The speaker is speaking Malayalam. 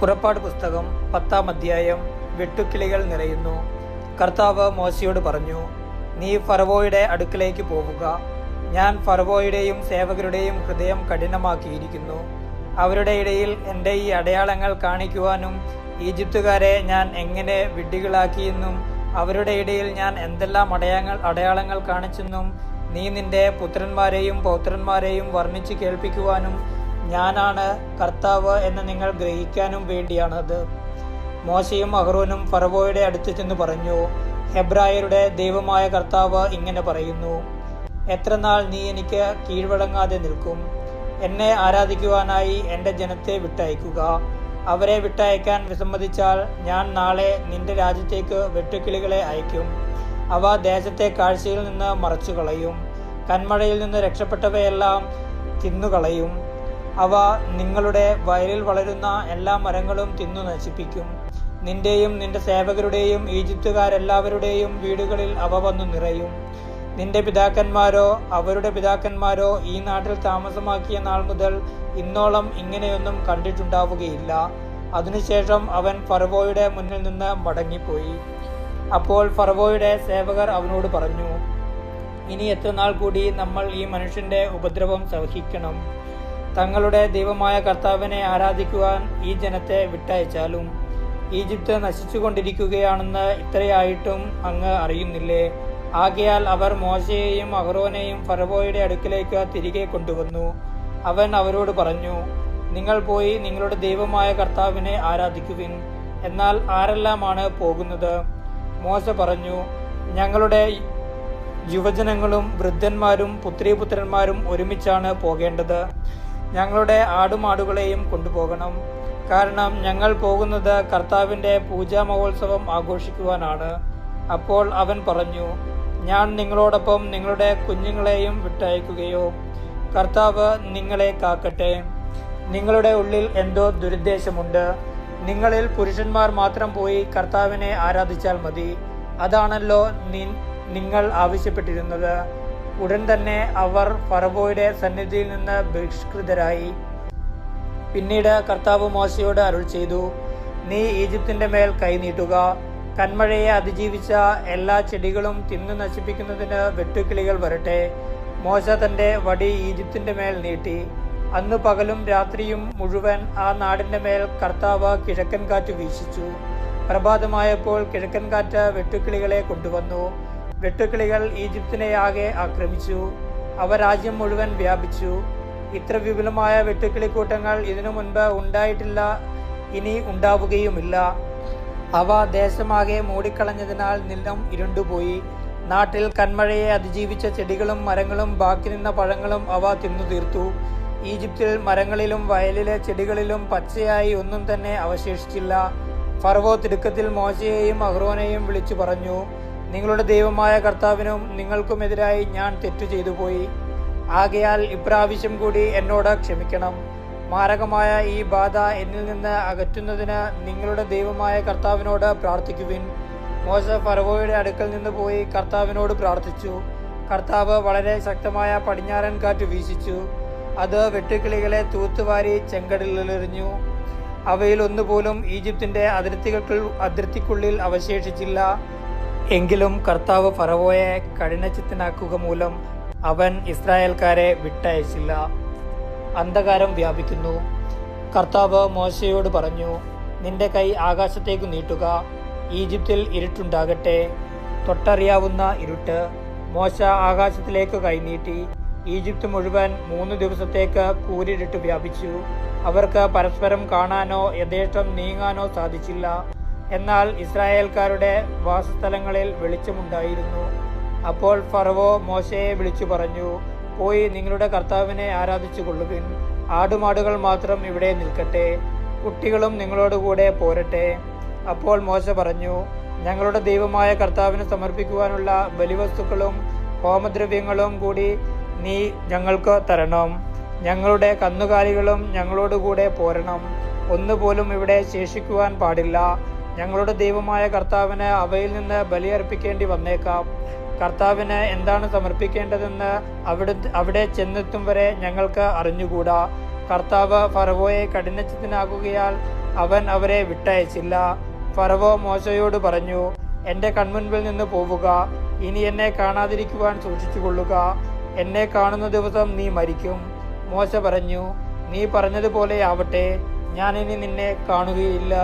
പുറപ്പാട് പുസ്തകം പത്താം അധ്യായം വെട്ടുക്കിളികൾ നിറയുന്നു. കർത്താവ് മോശയോട് പറഞ്ഞു നീ ഫറവോയുടെ അടുക്കലേക്ക് പോവുക. ഞാൻ ഫറവോയുടെയും സേവകരുടെയും ഹൃദയം കഠിനമാക്കിയിരിക്കുന്നു. അവരുടെ ഇടയിൽ എന്റെ ഈ അടയാളങ്ങൾ കാണിക്കുവാനും ഈജിപ്തുകാരെ ഞാൻ എങ്ങനെ വിഡ്ഢികളാക്കിയെന്നും അവരുടെ ഇടയിൽ ഞാൻ എന്തെല്ലാം അടയാളങ്ങൾ അടയാളങ്ങൾ കാണിച്ചെന്നും നീ നിന്റെ പുത്രന്മാരെയും പൗത്രന്മാരെയും വർണിച്ച് കേൾപ്പിക്കുവാനും ഞാനാണ് കർത്താവ് എന്ന് നിങ്ങൾ ഗ്രഹിക്കാനും വേണ്ടിയാണത്. മോശയും അഹ്റോനും ഫറവോയുടെ അടുത്ത് ചെന്ന് പറഞ്ഞു ഹെബ്രായരുടെ ദൈവമായ കർത്താവ് ഇങ്ങനെ പറയുന്നു എത്ര നാൾ നീ എനിക്ക് കീഴ്വഴങ്ങാതെ നിൽക്കും? എന്നെ ആരാധിക്കുവാനായി എന്റെ ജനത്തെ വിട്ടയക്കുക. അവരെ വിട്ടയക്കാൻ വിസമ്മതിച്ചാൽ ഞാൻ നാളെ നിന്റെ രാജ്യത്തേക്ക് വെട്ടുക്കിളികളെ അയക്കും. അവ ദേശത്തെ കാഴ്ചയിൽ നിന്ന് മറച്ചു കളയും കന്മഴയിൽ നിന്ന് രക്ഷപ്പെട്ടവയെല്ലാം തിന്നുകളയും. അവ നിങ്ങളുടെ വയലിൽ വളരുന്ന എല്ലാ മരങ്ങളും തിന്നു നശിപ്പിക്കും. നിന്റെയും നിന്റെ സേവകരുടെയും ഈജിപ്തുകാരെല്ലാവരുടെയും വീടുകളിൽ അവ വന്നു നിറയും. നിന്റെ പിതാക്കന്മാരോ അവരുടെ പിതാക്കന്മാരോ ഈ നാട്ടിൽ താമസമാക്കിയ നാൾ മുതൽ ഇന്നോളം ഇങ്ങനെയൊന്നും കണ്ടിട്ടുണ്ടാവുകയില്ല. അതിനുശേഷം അവൻ ഫറവോയുടെ മുന്നിൽ നിന്ന് മടങ്ങിപ്പോയി. അപ്പോൾ ഫറവോയുടെ സേവകർ അവനോട് പറഞ്ഞു ഇനി എത്ര നാൾ കൂടി നമ്മൾ ഈ മനുഷ്യന്റെ ഉപദ്രവം സഹിക്കണം? തങ്ങളുടെ ദൈവമായ കർത്താവിനെ ആരാധിക്കുവാൻ ഈ ജനത്തെ വിട്ടയച്ചാലും ഈജിപ്ത് നശിച്ചുകൊണ്ടിരിക്കുകയാണെന്ന് ഇത്രയായിട്ടും അങ്ങ് അറിയുന്നില്ലേ? ആകയാൽ അവർ മോശയെയും അഹ്റോനെയും ഫറവോയുടെ അടുക്കിലേക്ക് തിരികെ കൊണ്ടുവന്നു. അവൻ അവരോട് പറഞ്ഞു നിങ്ങൾ പോയി നിങ്ങളുടെ ദൈവമായ കർത്താവിനെ ആരാധിക്കുവിൻ. എന്നാൽ ആരെല്ലാമാണ് പോകുന്നത്? മോശ പറഞ്ഞു ഞങ്ങളുടെ യുവജനങ്ങളും വൃദ്ധന്മാരും പുത്രീപുത്രന്മാരും ഒരുമിച്ചാണ് പോകേണ്ടത്. ഞങ്ങളുടെ ആടുമാടുകളെയും കൊണ്ടുപോകണം. കാരണം ഞങ്ങൾ പോകുന്നത് കർത്താവിന്റെ പൂജാ മഹോത്സവം ആഘോഷിക്കുവാനാണ്. അപ്പോൾ അവൻ പറഞ്ഞു ഞാൻ നിങ്ങളോടൊപ്പം നിങ്ങളുടെ കുഞ്ഞുങ്ങളെയും വിട്ടയക്കുകയോ കർത്താവ് നിങ്ങളെ കാക്കട്ടെ. നിങ്ങളുടെ ഉള്ളിൽ എന്തോ ദുരുദ്ദേശമുണ്ട്. നിങ്ങളിൽ പുരുഷന്മാർ മാത്രം പോയി കർത്താവിനെ ആരാധിച്ചാൽ മതി. അതാണല്ലോ നിങ്ങൾ ആവശ്യപ്പെട്ടിരുന്നത്. ഉടൻ തന്നെ അവർ ഫറവോയുടെ സന്നിധിയിൽ നിന്ന് ബഹിഷ്കൃതരായി. പിന്നീട് കർത്താവ് മോശയോട് അരുൾ ചെയ്തു നീ ഈജിപ്തിന്റെ മേൽ കൈനീട്ടുക കന്മഴയെ അതിജീവിച്ച എല്ലാ ചെടികളും തിന്നു നശിപ്പിക്കുന്നതിന് വെട്ടുക്കിളികൾ വരട്ടെ. മോശ തന്റെ വടി ഈജിപ്തിന്റെ മേൽ നീട്ടി. അന്ന് പകലും രാത്രിയും മുഴുവൻ ആ നാടിന്റെ മേൽ കർത്താവ് കിഴക്കൻ കാറ്റ് വീശിച്ചു. പ്രഭാതമായപ്പോൾ കിഴക്കൻ കാറ്റ് വെട്ടുക്കിളികളെ കൊണ്ടുവന്നു. വെട്ടുക്കിളികൾ ഈജിപ്തിനെ ആകെ ആക്രമിച്ചു. അവ രാജ്യം മുഴുവൻ വ്യാപിച്ചു. ഇത്ര വിപുലമായ വെട്ടുക്കിളിക്കൂട്ടങ്ങൾ ഇതിനു മുൻപ് ഉണ്ടായിട്ടില്ല ഇനി ഉണ്ടാവുകയുമില്ല. അവ ദേശമാകെ മൂടിക്കളഞ്ഞതിനാൽ നിലം ഇരുണ്ടുപോയി. നാട്ടിൽ കന്മഴയെ അതിജീവിച്ച ചെടികളും മരങ്ങളും ബാക്കി നിന്ന പഴങ്ങളും അവ തിന്നു തീർത്തു. ഈജിപ്തിൽ മരങ്ങളിലും വയലിലെ ചെടികളിലും പച്ചയായി ഒന്നും തന്നെ അവശേഷിച്ചില്ല. ഫർവോ തിടുക്കത്തിൽ മോശയെയും അഹ്റോനെയും വിളിച്ചു പറഞ്ഞു നിങ്ങളുടെ ദൈവമായ കർത്താവിനും നിങ്ങൾക്കുമെതിരായി ഞാൻ തെറ്റു ചെയ്തു പോയി. ആകയാൽ ഇപ്രാവശ്യം കൂടി എന്നോട് ക്ഷമിക്കണം. മാരകമായ ഈ ബാധ എന്നിൽ നിന്ന് അകറ്റുന്നതിന് നിങ്ങളുടെ ദൈവമായ കർത്താവിനോട് പ്രാർത്ഥിക്കുവിൻ. മോശ ഫറവോയുടെ അടുക്കൽ നിന്ന് പോയി കർത്താവിനോട് പ്രാർത്ഥിച്ചു. കർത്താവ് വളരെ ശക്തമായ പടിഞ്ഞാറൻ കാറ്റ് വീശിച്ചു. അത് വെട്ടുക്കിളികളെ തൂത്തുവാരി ചെങ്കടലിലെറിഞ്ഞു. അവയിൽ ഒന്നുപോലും ഈജിപ്തിന്റെ അതിർത്തികൾക്ക് അതിർത്തിക്കുള്ളിൽ അവശേഷിച്ചില്ല. എങ്കിലും കർത്താവ് ഫറവോയെ കഠിനചിത്തനാക്കുക മൂലം അവൻ ഇസ്രായേൽക്കാരെ വിട്ടയച്ചില്ല. അന്ധകാരം വ്യാപിക്കുന്നു. കർത്താവ് മോശയോട് പറഞ്ഞു നിന്റെ കൈ ആകാശത്തേക്ക് നീട്ടുക. ഈജിപ്തിൽ ഇരുട്ടുണ്ടാകട്ടെ. തൊട്ടറിയാവുന്ന ഇരുട്ട് മോശ ആകാശത്തിലേക്ക് കൈനീട്ടി. ഈജിപ്ത് മുഴുവൻ മൂന്ന് ദിവസത്തേക്ക് കൂരിരുട്ട് വ്യാപിച്ചു. അവർക്ക് പരസ്പരം കാണാനോ യഥേഷ്ടം നീങ്ങാനോ സാധിച്ചില്ല. എന്നാൽ ഇസ്രായേൽക്കാരുടെ വാസസ്ഥലങ്ങളിൽ വെളിച്ചമുണ്ടായിരുന്നു. അപ്പോൾ ഫറവോ മോശയെ വിളിച്ചു പറഞ്ഞു പോയി നിങ്ങളുടെ കർത്താവിനെ ആരാധിച്ചു കൊള്ളുവിൻ ആടുമാടുകൾ മാത്രം ഇവിടെ നിൽക്കട്ടെ. കുട്ടികളും നിങ്ങളോടുകൂടെ പോരട്ടെ. അപ്പോൾ മോശ പറഞ്ഞു ഞങ്ങളുടെ ദൈവമായ കർത്താവിന് സമർപ്പിക്കുവാനുള്ള ബലിവസ്തുക്കളും ഹോമദ്രവ്യങ്ങളും കൂടി നീ ഞങ്ങൾക്ക് തരണം. ഞങ്ങളുടെ കന്നുകാലികളും ഞങ്ങളോടുകൂടെ പോരണം. ഒന്നുപോലും ഇവിടെ ശേഷിക്കുവാൻ പാടില്ല. ഞങ്ങളുടെ ദൈവമായ കർത്താവിന് അവയിൽ നിന്ന് ബലിയർപ്പിക്കേണ്ടി വന്നേക്കാം. കർത്താവിന് എന്താണ് സമർപ്പിക്കേണ്ടതെന്ന് അവിടെ അവിടെ ചെന്നെത്തും വരെ ഞങ്ങൾക്ക് അറിഞ്ഞുകൂടാ. കർത്താവ് ഫറവോയെ കഠിനച്ചിത്തനാകുകയാൽ അവൻ അവരെ വിട്ടയച്ചില്ല. ഫറവോ മോശയോട് പറഞ്ഞു എന്റെ കൺമുൻപിൽ നിന്ന് പോവുക. ഇനി എന്നെ കാണാതിരിക്കുവാൻ സൂക്ഷിച്ചുകൊള്ളുക. എന്നെ കാണുന്ന ദിവസം നീ മരിക്കും. മോശ പറഞ്ഞു നീ പറഞ്ഞതുപോലെ ആവട്ടെ. ഞാൻ ഇനി നിന്നെ കാണുകയില്ല.